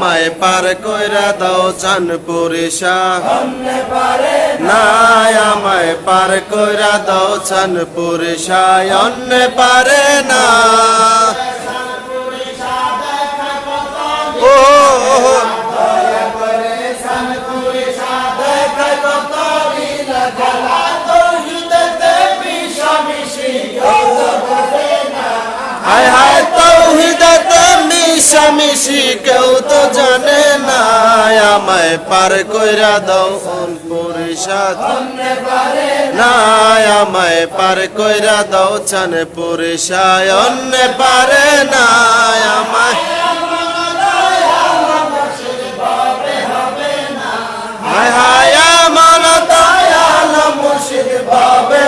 আমায় পার কইরা দাও চানপুরি শাহ। না আমায় পার কইরা দাও চানপুরি শাহ। অন্য পারে না। ও হায় হায় তৌহিদাতে মিশামিশি কেউ তো জানে না, আমায় পার কইরা দাও ফুলপুরি সাথ না, আমায় পার কইরা দাও চানপুরি সায় অন্য পারে না, আমায় হায় আমার দয়াল মুর্শিদ ভাবে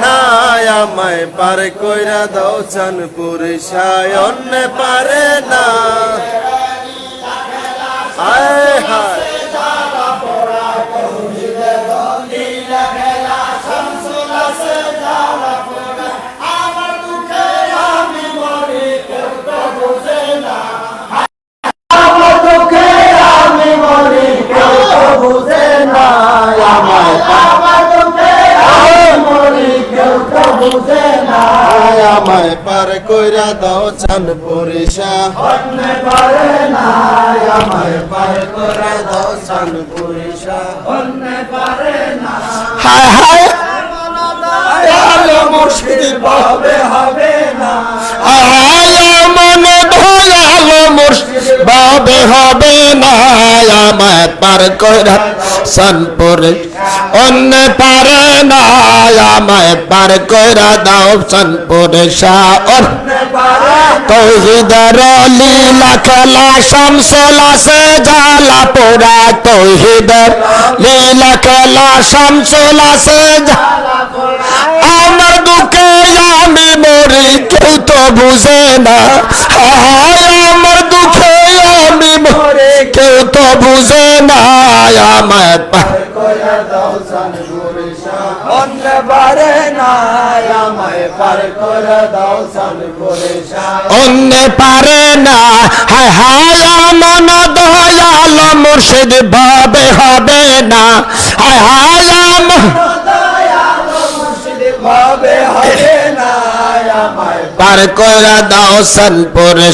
ভাবে না আমায় পার কইরা দাও সায়নে পারে না। আমায় পার কইরা দাও চানপুরি সায় অন্য পারে না আমায় পার কইরা দাও চানপুরি সাহ আমায় পার সাহ হায় হায় মুর্শিদ ভাবে হবে না মন দয়াল মুর্শিদ ভাবে হবে না। আমায় পার কইরা সনপুরে অন্য পারে না, আমায় পার কইরা দাও সনপুরে শাহ। লীলা খেলা শামসলা সে জালা পোড়া তৌহিদর লীলা খেলা শামসলা আমার দুঃখে আমি মরি, কেউ তো বুঝে না। আমার দুঃখে আমি মরি কেউ তো বুঝে না অন্য পারে না, হায় হায় মন দয়াল, মুর্শিদ ভাবে হবে না। হায় পার করে দাও সনপুরে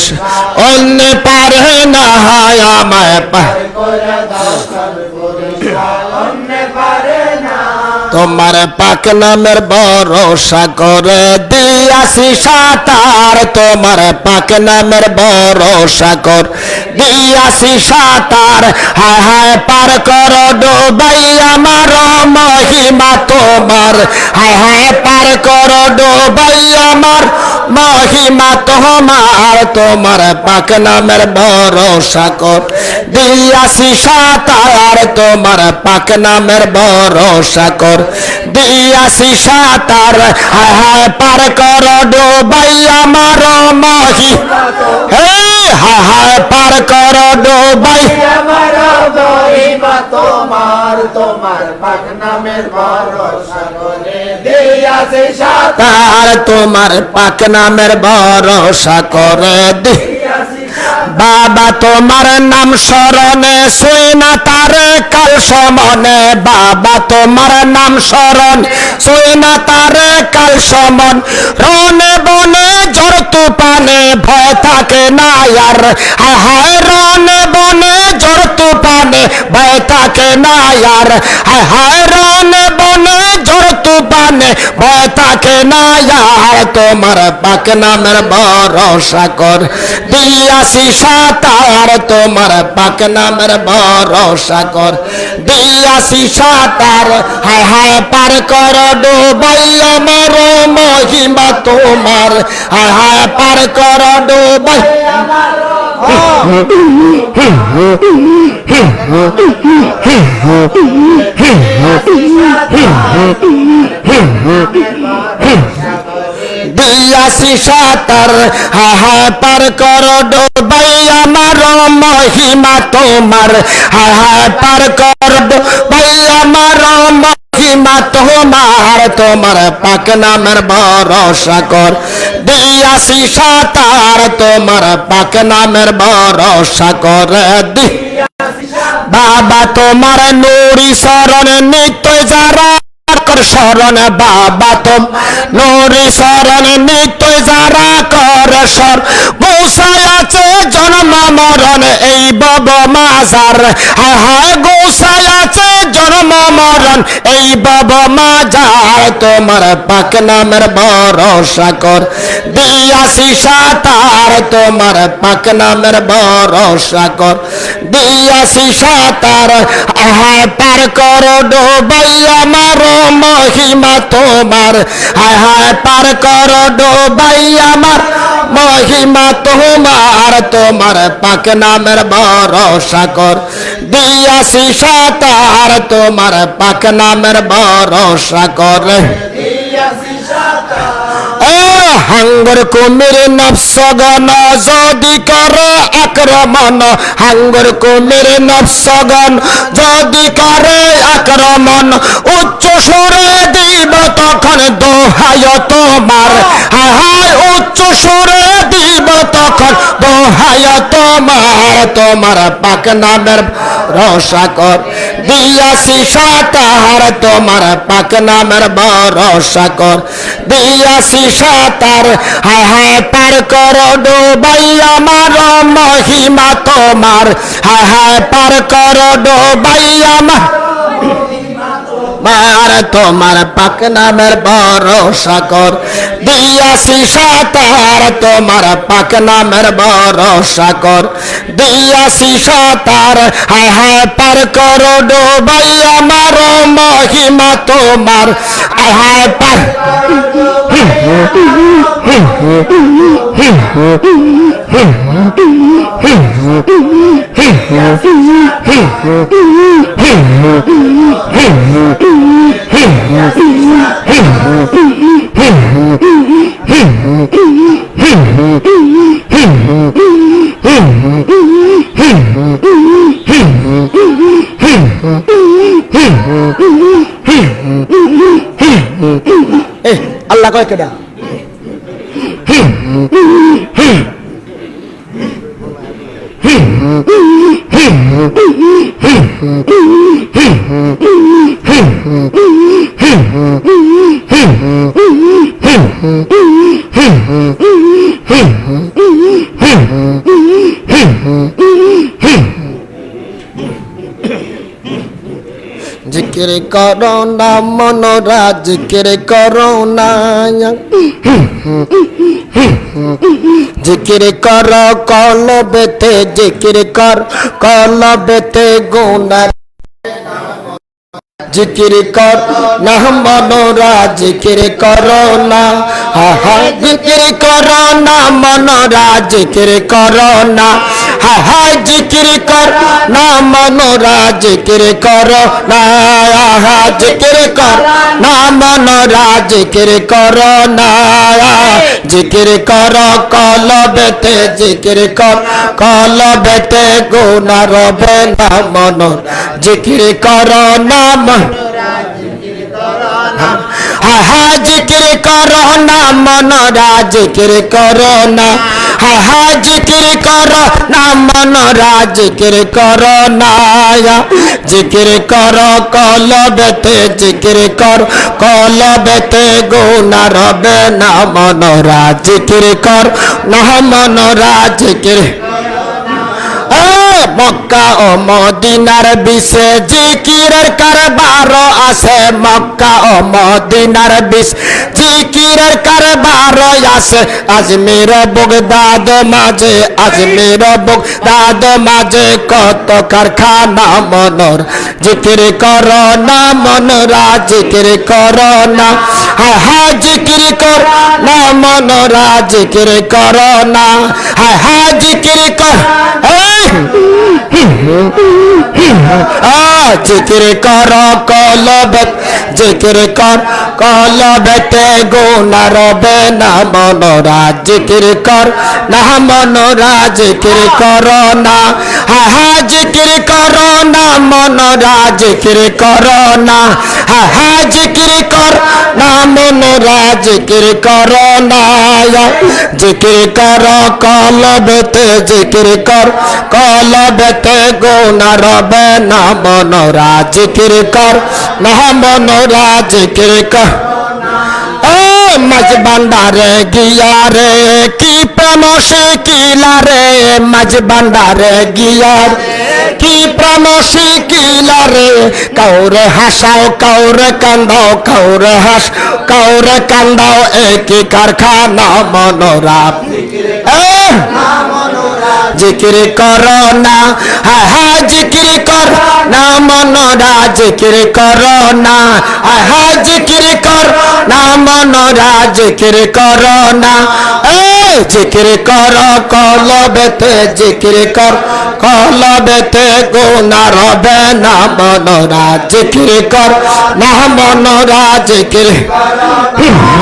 অন্য পারে না হায় অন্য পারে তোমার পাক নামের ভরসা করে দিয়াছি সাতার। তোমার পাক নামের ভরসা কর দিয়াছি সাতার। হায় হায় পার কর ডোবাই আমার মহিমা তোমার। হায় হায় পার কর ডোবাই আমার মহিমা তোমার তোমার পাক নামের ভরসা কর দিয়াছি সাতার তোমার পাক নামের ভরসা কর দিয়াছি সাতার হায় হায় পার কর ডোবাই আমার মহি হে হায় হায় পার কর ডোবাই আমার দইবা তোমার তোমার পাক নামের ভরসা করে। তার তোমার পাক নামের ভরসা করে দি। বাবা, তোমার নাম স্মরণে শুই না তারে কাল সমনে। বাবা, তোমার নাম স্মরণ, শুই না তারে কাল সমন। রনে বনে ঝড় তুফানে ভয় থাকে না আর। হায় রনে বনে ঝড় তুফানে ভয় থাকে না আর। হায়, রনে বনে ঝড় তুফানে ভয় থাকে না আর তোমার পাক নামের ভরসা কর। দিয়াছি সাতার, তোমার পাক নামের ভরসা কর। দিয়াছি সাতার, হায় হায় পার কর ডোবাই আমার মহিমা তোমার। হায় হায় পার কর ডোবাই দিয়াছি সাতার হায় পার কর ডোবাই আমার মহিমা তোমার। হায় পার কর ডোবাই আমার মহিমা তোমার তোমার পাক নামের ভরসা কর। দিয়াছি সাতার তোমার পাক নামের ভরসা কর। দি বাবা, তোমার নুরি শরণ নিত্য যারা কর, শরণ বাবা, তোম নুরি শরণ নিত্য যারা কর সর গোসাই আছে জন্ম মরণ হায় হায় গোসাই আছে জন্ম মরণ, এই বব মাজার তোমার পাক নামের ভরসা কর। দিয়াছি সাতার তোমার পাক নামের ভরসা কর। দিয়াছি সাতার হায় পার কর ডোবাই আমার মহিমা তোমার। হায় পার কর ডোবাই আমার মহিমা তোমার তোমার পাক নামের ভরসা কর। দিয়াছি সাতার তোমার পাক নামের ভরসা কর। দিয়াছি সাতার হাঙ্গর কুমির নফসগণ যদি করে আক্রমণ। হাঙ্গর কুমির নফসগণ যদি করে আক্রমণ। উচ্চ সুরে দিব তখন দোহায় তোমার। হায় উচ্চ সুরে দিব তখন দোহায় তোমার। তোমার পাক নামের রসা কর, দিয়াছি সাতার। তোমার পাক নামের ভরসা কর দিয়াছি সাতার। হায় হায় পার কর ডোবাই আমার মহিমা তোমার। হায় হায় পার কর ডোবাই আমার মার তোমার পাক নামের ভরসা কর। দিয়াছি সাতার, তোমার পাক নামের ভরসা কর। দিয়াছি সাতার, হায় হায় পার কর ডোবাই, আমার মহিমা তোমার। হায় হায় পার এ আল্লাহ কয় কেডা? জিকির করো না মনোরা জিকির করো জিকির কর কল কলবেতে জিকির কর, কল কলবেতে গুণা জিকির কর, না মনোরা জিকির কর না হা, জিকির কর না মনোরা জিকির কর না হা, জিকির কর, না মনোরা জিকির কর না হা, জিকির কর, না মনোরা জিকির কর না জিকির কর, কলবেতে জিকির কর, কলবেতে গুণা রবে না মনোর জিকির কর না হা জিকির করো না, মনরা জিকির করো না। হা জিকির করো না, মনরা জিকির করো না। জিকির করো, কলবেতে জিকির কর, কলবেতে গুণা রবে না, মনরা জিকির কর না, মনরা জিকির মক্কা ও মদিনার বিশে জিকিরের কারবার আছে। মক্কা ও মদিনার বিশ জিকিরের কারবার আছে। আজমির বগদাদ মাঝে, আজমির বগদাদ মাঝে কত কারখানা মনর। জিকির কর না মনরা, জিকির কর না। হ্যাঁ হ্যাঁ জিকির কর না মনরা, জিকির কর না। হ্যাঁ হ্যাঁ জিকির কর। জিকির কর কলবে জিকির কর কলবেতে গুনা রবে না মনোরা জিকির কর না মনোরা জিকির কর না হা হা জিকির কর না মনোরা জিকির কর না হা হা জিকির কর না মনোরা জিকির কর না জিকির কর কলবেতে জিকির কর কলবেতে গুনা রবে না মনোরা জিকির কর না মনোরা জিকির কর মাঝ বান্ডারে গিয়া রে, কি প্রেম শিকিলা রে মাঝ বান্ডারে গিয়া কি প্রেম শিকিলা রে, কাউরে হাসাও, কাউরে কান্দাও, কাউরে হাস, কাউরে কান্দাও, একই কারখানা মনোরা এ জিকির কর না। হ্যাঁ হ্যাঁ জিকির কর না। মনরা জিকির কর না। হা হা জিকির কর না মনোরা জিকির কর না। জিকির কর, কলবেতে জিকির কর, কলবেতে গুনা রবে না মনোরা জিকির কর না মনোরা জিকির। ও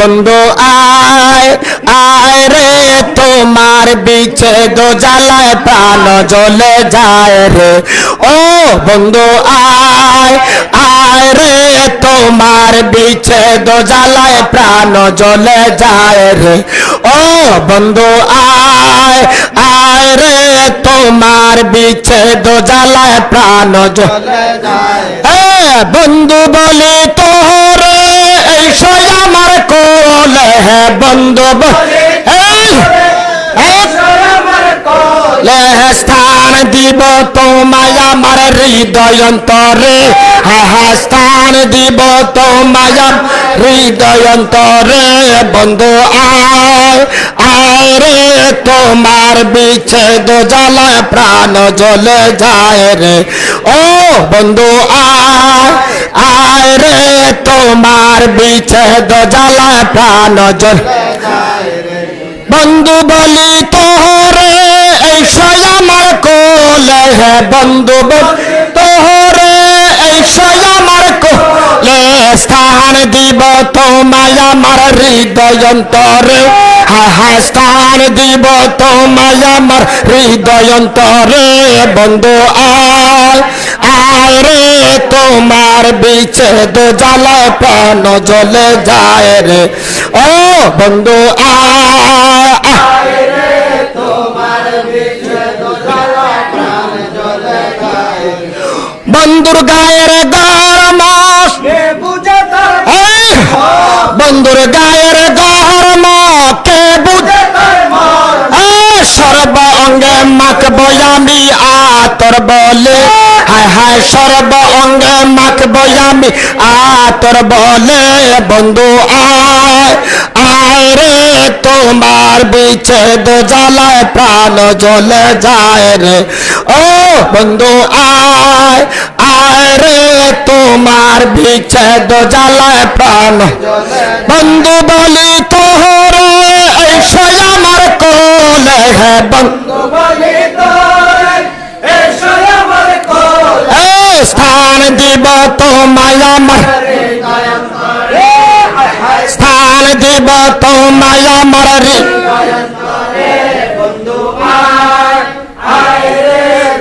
বন্ধু, আয় আয় রে, তোমার বিছে দো জ্বালায় প্রাণ জ্বলে যায় রে। ও বন্ধু, আয় আয় রে, তোমার বিছে দো জ্বালায় প্রাণ জ্বলে যায় রে। ও বন্ধু, আয় আয় রে, তোমার বিছে দো জ্বালায় প্রাণ জ্বলে এ বন্ধু বলি তোরে সয় আমার কোলে হে বন্ধু ব- এই এই। লে স্থান দিব তোমায় আমার হৃদয় অন্তরে। স্থান দিব তোমায় হৃদয় অন্তরে। বন্ধু রে তোমার বিচ্ছেদ জ্বালায় প্রাণ জ্বলে যায় রে। ও বন্ধু, আয় রে, তোমার বিচ্ছেদ জ্বালায় প্রাণ জ্বলে বন্ধু, বলি তোহরে, এই আমার কোলে হে বন্ধু, বলি তোহরে, এই আমার কোলে স্থান দিব তোমায় আমার হৃদয় অন্তরে হা হা স্থান দিব তোমায় আমার হৃদয় অন্তরে, বন্ধু আয় আয় রে, তোমার বিচ্ছেদ জ্বালা প্রাণ জ্বলে যায় রে। ও বন্ধু আয় আয় বন্ধুর গায়ের হায় হায় সর্ব অঙ্গে মাক বয়ামি আতর বলে বন্ধু, আয় আয় রে, তোমার বিচ্ছেদ জ্বালায় প্রাণ জ্বলে যায় রে। ও বন্ধু, আয় আয় রে, তোমার বিচ্ছেদ জ্বালায় প্রাণ। বন্ধু, বলি তোহরে আমার কোলে হে স্থান দিব তোমায় আমার। স্থান দিব তোমায় আমার রে।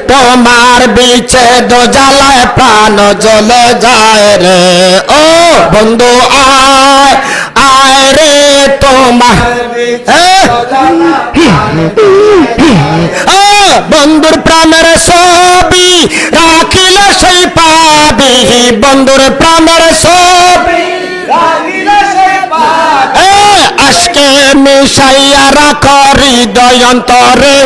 তোমার বিছে দো জ্বালায় প্রাণ জ্বলে যায় রে। ও বন্ধু, আয় আয় রে তোমার। বন্ধুর প্রাণের রাখিলে সেই পাবি বন্ধুর প্রাণের এ, আজকে মিশাইয়া রাখ হৃদয় অন্তরে।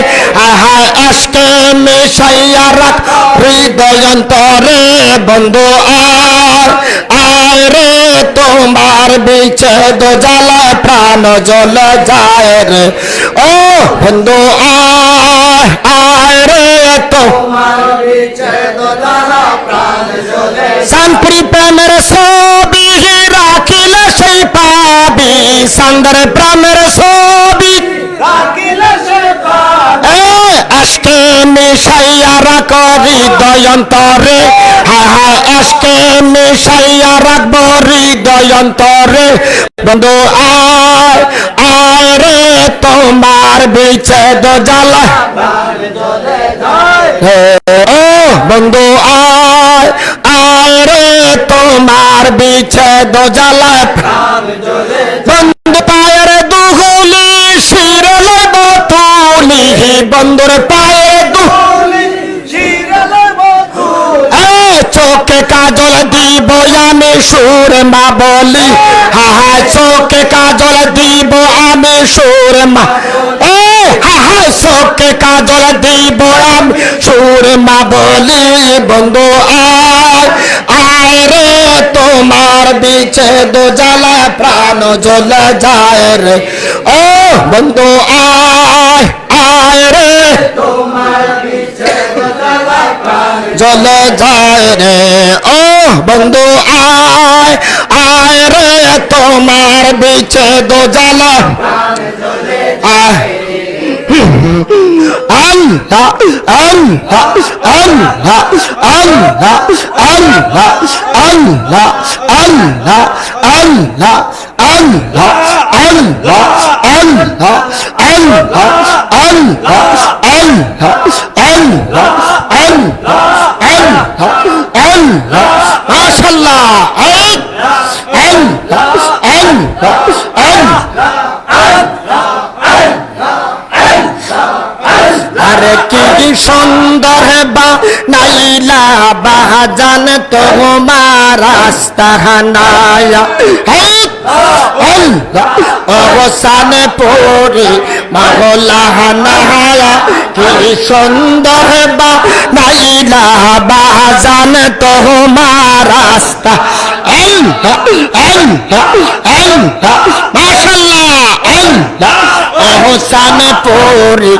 আহা, আজকে মিশাইয়া রাখ হৃদয় অন্তরে। বন্ধু, আয় আয় তোমার বিচ্ছেদ জ্বালা প্রাণ জ্বলে যায় রে। ও বন্ধু, আয়। আরে তো শান্তি প্রাণের ছবি রাখিলে সেই পাবি সান্দর প্রাণের ছবি আজকে মিশাইয়া রাখো হৃদয়ন্তরে। হ্যাঁ আজকে মিশাইয়া রাখব হৃদয়ন্তরে। বন্ধু, আয় আয় রে তোমার বিচ্ছেদ জ্বালা। হে বন্ধু, আয় আয় রে তোমার বিচ্ছেদ জ্বালা। দু বধুল এ, চোখে কাজল দিব আমি সুর মা বলি। হা চোখে কাজল দিব আমি সুর মা এ হা চোখে কাজল দিব আমি সুর মা বলি। বন্ধু আয় আয় রে তোমার বিচ্ছেদ জ্বালা প্রাণ জ্বলে যায় রে। ও বন্ধু আয় আয় রে চলে যায় রে ও বন্ধু আয় আয় রে তোমার বিছে দো জ্বালা আল্লাহ আল্লাহ আল্লাহ আল্লাহ আল্লাহ আল্লাহ আল্লাহ আল্লাহ আল্লাহ আল্লাহ আল্লাহ আল্লাহ সুন্দর বা নাইলা বাহাজান তোমার রাস্তা নায়া হ্যাঁ, হ্যাঁ, হ্যাঁ। অবসান পড়ে মাহলা হানায়া কি সুন্দর বা নাইলা বাহাজান তোমার রাস্তা। আল্লাহ আল্লাহ আল্লাহ মাশাআল্লাহ আল্লাহ অহসান পরি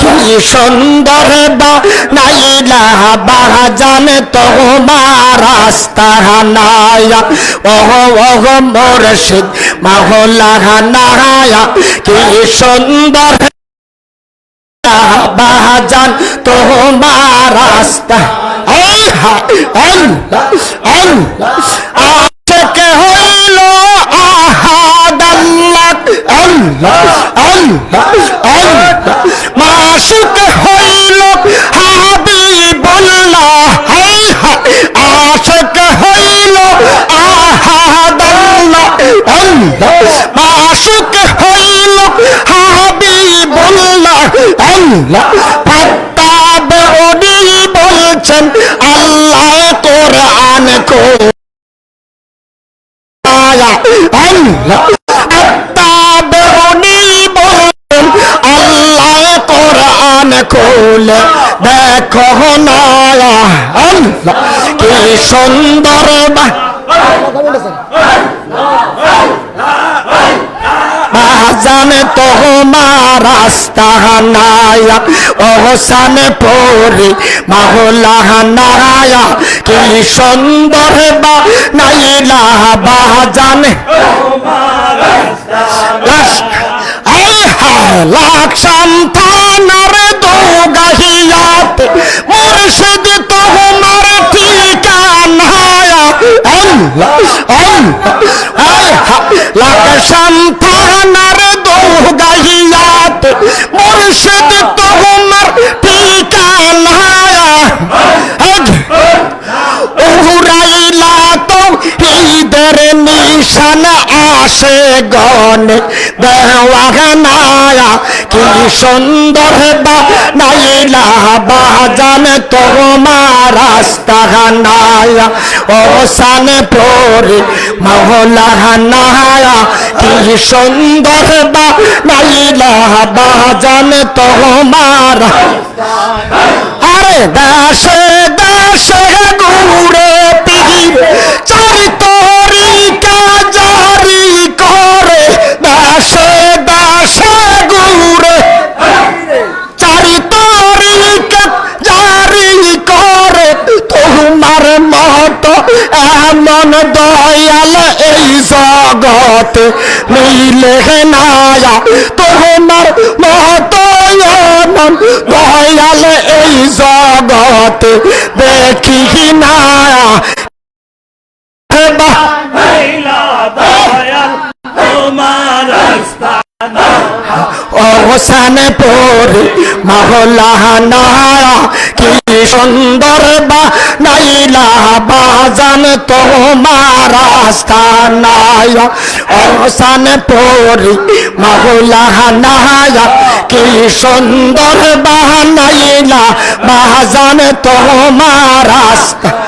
কি সুন্দর বা নাইলা বাহাজান তোমার রাস্তা নায়া। ওহ ওহ, মোরশিদ মাহুলা নাহায়া কি সুন্দর বাহাজান তোমার রাস্তা। আশকে হইল আহাদ আল্লাহ আল্লাহ আল্লাহ। মাসুক হইল হাবিবুল্লাহ আশক হইল আহাদ আল্লাহ মাসুক হইল হাবিবুল্লাহ আল্লাহ ফাত্তাব উনি বলছেন, আল্লাহ কোরআন কো আল্লাহ ফাত্তাব উনি বলছেন আল্লাহ কোরআন খোলে দেখো না কি সুন্দর বা বাজান তোমার রাস্তা নায়া ওহসান পরে মাহলা নায়া কি সুন্দর বা নাইলা বাজান লাখ সন্তানার দোগাহিয়াত মুর্শিদ তোমার ঠিকানা আল্লাহ দোগাহিয়াত মুর্শিদ তোমার ঠিকানা নিশান আসে গনে দেওয়ানায়া কি সুন্দর বা নাইলা বাজান তোমার রাস্তা নায়া ও সান পরে মহলা নায়া কি সুন্দর বা নাইলা বাজান তোমার আরে দাসে জগতে দেখি না। দয়াল তোমার আস্তানা অবসান পরে মহলানা কি সুন্দর বা নাইলা বাজান তোমার আস্তানায় অবসান পরে মহলানা কি সুন্দর বা নাইলা বাজান তোমার আস্তা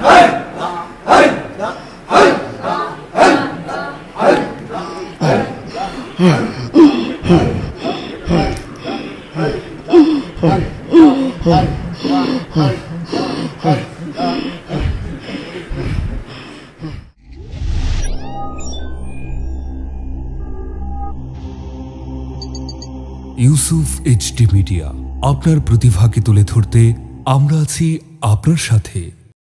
মিডিয়া আপনার প্রতিভাকে তুলে ধরতে আমরা আছি আপনার সাথে।